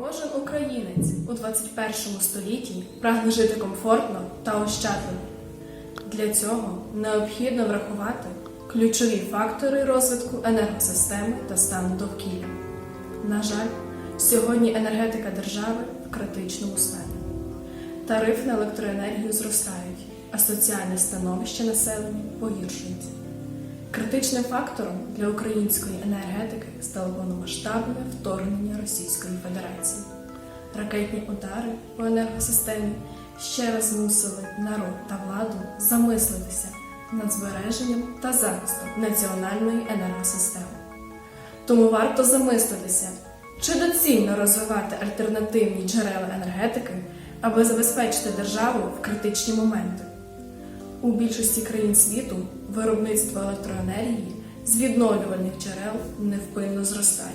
Кожен українець у 21 столітті прагне жити комфортно та ощадливо. Для цього необхідно врахувати ключові фактори розвитку енергосистеми та стану довкілля. На жаль, сьогодні енергетика держави в критичному стані. Тарифи на електроенергію зростають, а соціальне становище населення погіршується. Критичним фактором для української енергетики стало повномасштабне вторгнення Російської Федерації. Ракетні удари по енергосистемі ще раз змусили народ та владу замислитися над збереженням та захистом національної енергосистеми. Тому варто замислитися, чи доцільно розвивати альтернативні джерела енергетики, аби забезпечити державу в критичні моменти. У більшості країн світу виробництво електроенергії з відновлювальних джерел невпинно зростає.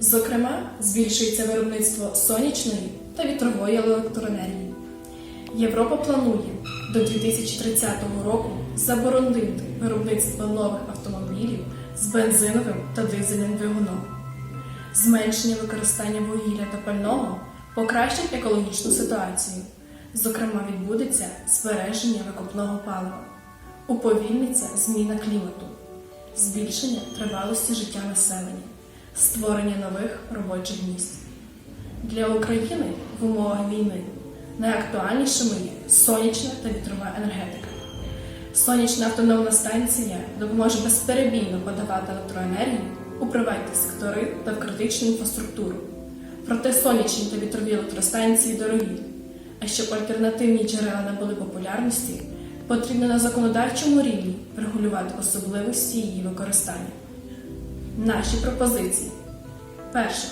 Зокрема, збільшується виробництво сонячної та вітрової електроенергії. Європа планує до 2030 року заборонити виробництво нових автомобілів з бензиновим та дизельним двигуном. Зменшення використання вугілля та пального покращить екологічну ситуацію. Зокрема, відбудеться збереження викопного палива, уповільниться зміна клімату, збільшення тривалості життя населення, створення нових робочих місць. Для України в умовах війни найактуальнішими є сонячна та вітрова енергетика. Сонячна автономна станція допоможе безперебійно подавати електроенергію у приватні сектори та в критичну інфраструктуру. Проте сонячні та вітрові електростанції дорогі. А щоб альтернативні джерела набули популярності, потрібно на законодавчому рівні регулювати особливості її використання. Наші пропозиції: перше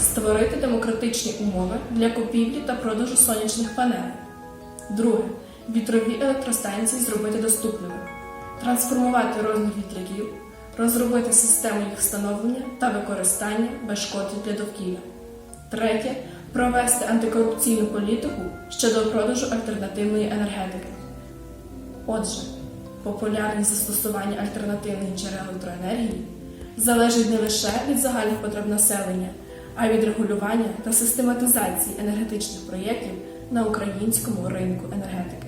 створити демократичні умови для купівлі та продажу сонячних панелей. Друге вітрові електростанції зробити доступними, трансформувати розмір вітряків, розробити систему їх встановлення та використання без шкоди для довкілля. Третє провести антикорупційну політику щодо продажу альтернативної енергетики. Отже, популярність застосування альтернативних джерел електроенергії залежить не лише від загальних потреб населення, а й від регулювання та систематизації енергетичних проєктів на українському ринку енергетики.